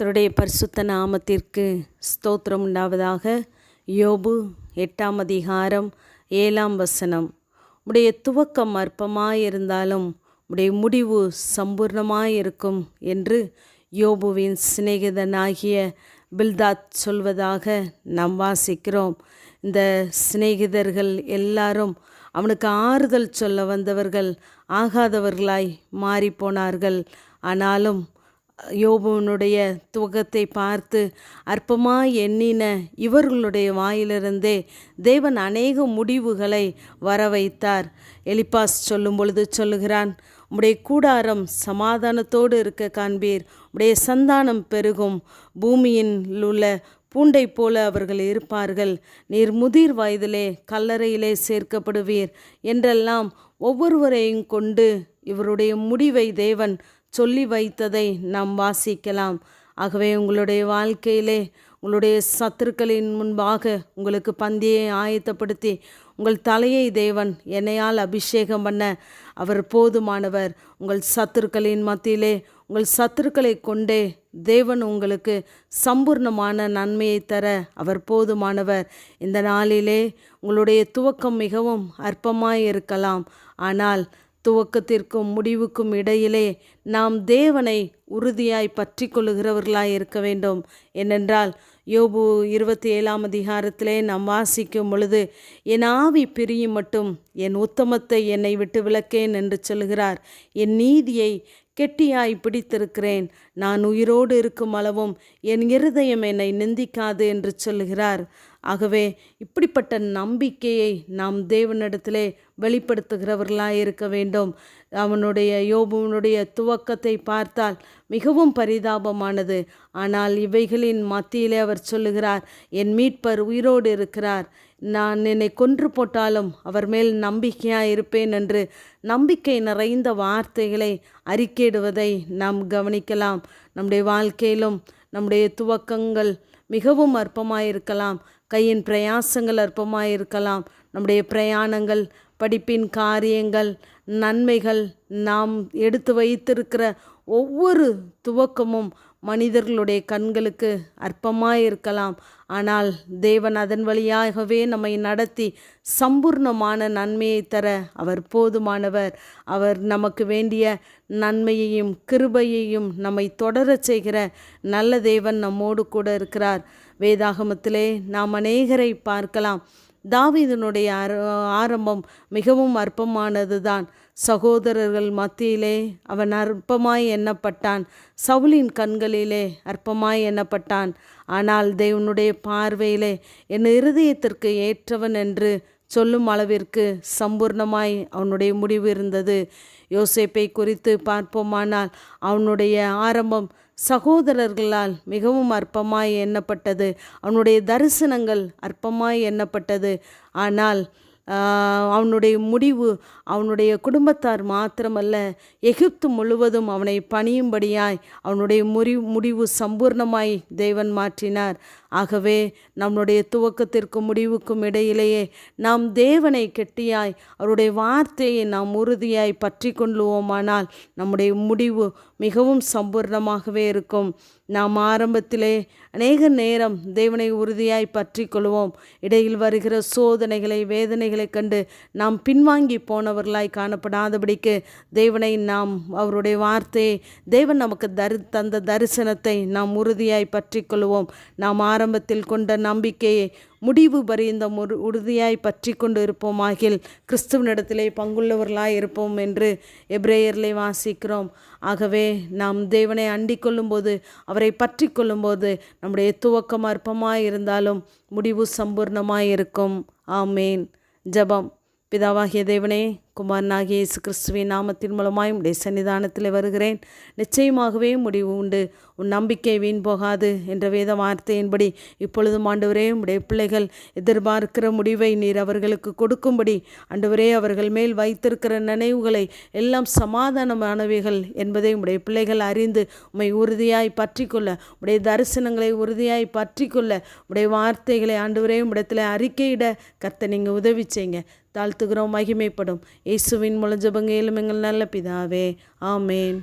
கர்த்தருடைய பரிசுத்த நாமத்திற்கு ஸ்தோத்திரம் உண்டாவதாக. யோபு எட்டாம் அதிகாரம் ஏழாம் வசனம். உடைய துவக்கம் அற்பமாயிருந்தாலும் உடைய முடிவு சம்பூர்ணமாயிருக்கும் என்று யோபுவின் சிநேகிதனாகிய பில்தாத் சொல்வதாக நாம் வாசிக்கிறோம். இந்த சிநேகிதர்கள் எல்லாரும் அவனுக்கு ஆறுதல் சொல்ல வந்தவர்கள் ஆகாதவர்களாய் மாறிப்போனார்கள். ஆனாலும் யோபுவனுடைய துவகத்தை பார்த்து அற்பமாக எண்ணின இவர்களுடைய வாயிலிருந்தே தேவன் அநேக முடிவுகளை வர வைத்தார் எலிப்பாஸ் சொல்லும் பொழுது சொல்லுகிறான் உடைய கூடாரம் சமாதானத்தோடு இருக்க காண்பீர். உடைய சந்தானம் பெருகும். பூமியின் உள்ள பூண்டை போல அவர்கள் இருப்பார்கள். நீர் முதிர் வயதிலே கல்லறையிலே சேர்க்கப்படுவீர். என்றெல்லாம் ஒவ்வொருவரையும் கொண்டு இவருடைய முடிவை தேவன் சொல்லி வைத்ததை நாம் வாசிக்கலாம். ஆகவே உங்களுடைய வாழ்க்கையிலே உங்களுடைய சத்துருக்களின் முன்பாக உங்களுக்கு பந்தியை ஆயத்தப்படுத்தி உங்கள் தலையை தேவன் என்னையால் அபிஷேகம் பண்ண அவர் போதுமானவர். உங்கள் சத்துருக்களின் மத்தியிலே உங்கள் சத்துருக்களை கொண்டே தேவன் உங்களுக்கு சம்பூர்ணமான நன்மையை தர அவர் போதுமானவர். இந்த நாளிலே உங்களுடைய துவக்கம் மிகவும் அற்பமாய் இருக்கலாம் ஆனால் துவக்கத்திற்கும் முடிவுக்கும் இடையிலே நாம் தேவனை உறுதியாய் பற்றி கொள்ளுகிறவர்களாய் இருக்க வேண்டும். ஏனென்றால் யோபு இருபத்தி ஏழாம் அதிகாரத்திலே நாம் வாசிக்கும் பொழுது என் ஆவி பிரியும் மட்டும் என் உத்தமத்தை என்னை விட்டு விளக்கேன் என்று சொல்கிறார். என் நீதியை கெட்டியாய் பிடித்திருக்கிறேன். நான் உயிரோடு இருக்கும் அளவும் என் இருதயம் என்னை நிந்திக்காது என்று சொல்லுகிறார் ஆகவே இப்படிப்பட்ட நம்பிக்கையை நாம் தேவனிடத்திலே வெளிப்படுத்துகிறவர்களாக இருக்க வேண்டும். அவனுடைய யோபுவனுடைய துவக்கத்தை பார்த்தால் மிகவும் பரிதாபமானது. ஆனால் இவைகளின் மத்தியிலே அவர் சொல்லுகிறார் என் மீட்பர் உயிரோடு இருக்கிறார். நான் என்னை கொன்று போட்டாலும் அவர் மேல் நம்பிக்கையாக இருப்பேன் என்று நம்பிக்கை நிறைந்த வார்த்தைகளை அறிக்கையிடுவதை நாம் கவனிக்கலாம். நம்முடைய வாழ்க்கையிலும் நம்முடைய துவக்கங்கள் மிகவும் அற்பமாயிருக்கலாம். கையின் பிரயாசங்கள் அற்பமாயிருக்கலாம். நம்முடைய பிரயாணங்கள் படிப்பின் காரியங்கள் நன்மைகள் நாம் எடுத்து வைத்திருக்கிற ஒவ்வொரு துவக்கமும் மனிதர்களுடைய கண்களுக்கு அற்பமாக இருக்கலாம் ஆனால் தேவன் அதன் வழியாகவே நம்மை நடத்தி சம்பூர்ணமான நன்மையை தர அவர் போதுமானவர். அவர் நமக்கு வேண்டிய நன்மையையும் கிருபையையும் நம்மை தொடரச் செய்கிற நல்ல தேவன் நம்மோடு கூட இருக்கிறார். வேதாகமத்திலே நாம் அநேகரை பார்க்கலாம். தாவீதனுடைய ஆரம்பம் மிகவும் அற்பமானது தான் சகோதரர்கள் மத்தியிலே அவன் அற்பமாய் எண்ணப்பட்டான். சவுலின் கண்களிலே அற்பமாய் எண்ணப்பட்டான். ஆனால் தேவனுடைய பார்வையிலே என் இருதயத்திற்கு ஏற்றவன் என்று சொல்லும் அளவிற்கு சம்பூர்ணமாய் அவனுடைய முடிவு இருந்தது. யோசேப்பை குறித்து பார்ப்போமானால் அவனுடைய ஆரம்பம் சகோதரர்களால் மிகவும் அற்பமாய் எண்ணப்பட்டது. அவனுடைய தரிசனங்கள் அற்பமாய் எண்ணப்பட்டது. ஆனால் அவனுடைய முடிவு அவனுடைய குடும்பத்தார் மாத்திரமல்ல எகிப்து முழுவதும் அவனை பணியும்படியாய் அவனுடைய முறி முடிவு சம்பூர்ணமாய் தேவன் மாற்றினார். ஆகவே நம்முடைய துவக்கத்திற்கும் முடிவுக்கும் இடையிலேயே நாம் தேவனை கெட்டியாய் அவருடைய வார்த்தையை நாம் உறுதியாய் பற்றி கொள்ளுவோமானால் நம்முடைய முடிவு மிகவும் சம்பூர்ணமாகவே இருக்கும். நாம் ஆரம்பத்திலே அநேக நேரம் தேவனை உறுதியாய் பற்றி கொள்வோம் இடையில் வருகிற சோதனைகளை வேதனைகளை கண்டு நாம் பின்வாங்கி போனவர்களாய் காணப்படாதபடிக்கு தேவனை நாம் அவருடைய வார்த்தையை தேவன் நமக்கு தரி தந்த தரிசனத்தை நாம் உறுதியாய் பற்றி கொள்வோம் நாம் ஆரம்பத்தில் கொண்ட நம்பிக்கையை முடிவு பரிந்த ஒரு உறுதியாய் பற்றி கொண்டு இருப்போமாகில் கிறிஸ்துவனிடத்திலே பங்குள்ளவர்களாய் இருப்போம் என்று எப்ரேயர்லே வாசிக்கிறோம். ஆகவே நாம் தேவனை அண்டிக் கொள்ளும்போது அவரை பற்றி கொள்ளும்போது நம்முடைய துவக்கம் அற்பமாய் இருந்தாலும் முடிவு சம்பூர்ணமாய் இருக்கும். ஆமேன். ஜபம். பிதாவாகிய தேவனே குமாரனாகிய இயேசு கிறிஸ்துவின் நாமத்தின் மூலமாய் உடைய சன்னிதானத்தில் வருகிறேன். நிச்சயமாகவே முடிவு உண்டு. உன் நம்பிக்கை வீண் போகாது என்ற வேத வார்த்தையின்படி இப்பொழுதும் ஆண்டவரே உடைய பிள்ளைகள் எதிர்பார்க்கிற முடிவை நீர் அவர்களுக்கு கொடுக்கும்படி ஆண்டவரே அவர்கள் மேல் வைத்திருக்கிற நினைவுகளை எல்லாம் சமாதானமானவைகள் என்பதை உடைய பிள்ளைகள் அறிந்து உம்மை உறுதியாய் பற்றிக்கொள்ள உடைய தரிசனங்களை உறுதியாய் பற்றிக்கொள்ள உடைய வார்த்தைகளை ஆண்டவரே உடத்தில் அறிக்கையிட கர்த்த நீங்கள் உதவி செய்யுங்க. தாழ்த்துகிறோம் மகிமைப்படும். இயேசுவின் முழஞ்சபங்க எங்கள் நல்ல பிதாவே. ஆமேன்.